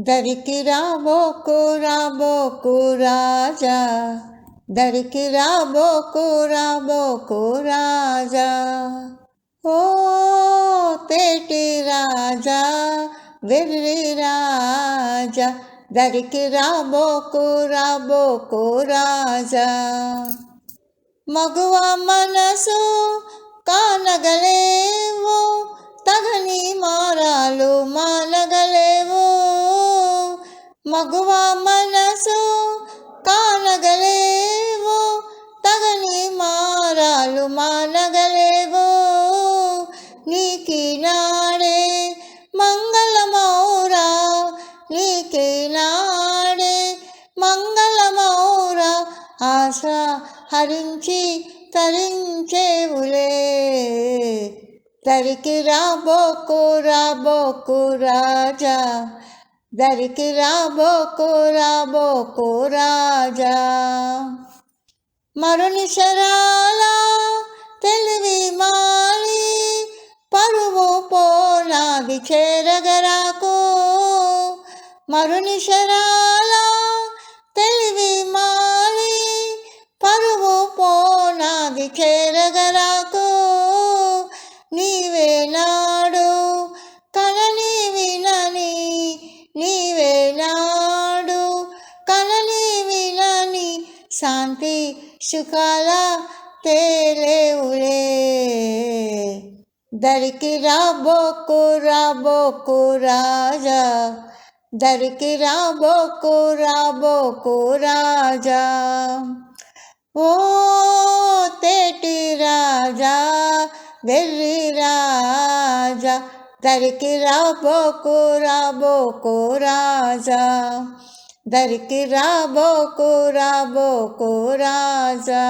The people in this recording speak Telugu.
దరికి రాబోకు రాబోకు రాజా. దరికి రాబోకు రాబోకు రాజా. ఓ తేటి రాజా వెర్రి రాజా. దరికి రాబోకు రాబోకు రాజా. మగువ మనసు మగువ మనసు కానగలేవు తగని మారాలు మానగలేవు. నీకి నాడే మంగళమౌరా నీకి నాడే మంగళమౌరా ఆశ హరించి తరించేవులే. తరికి రాబోకు రాబోకు రాజా దరికి రాబోకో రాబోకో రాజా. మరుని శరాల తెలివి మాలి పరువు పోనాది చేరగరాకో. మరుని శరాల తెలివి మాలి పరువు పోనాది చేరగరాకు. వినని శాంతి సుఖాల తేలేవులే దరికి రాబోకు రాబోకు రాజా దరికి రాబోకు రాబోకు రాజా ఓ తేటి రాజా వెర్రి రాజా దరికి రాబోకు రాబోకు రాజా దరికి రాబోకు రాబోకు రాజా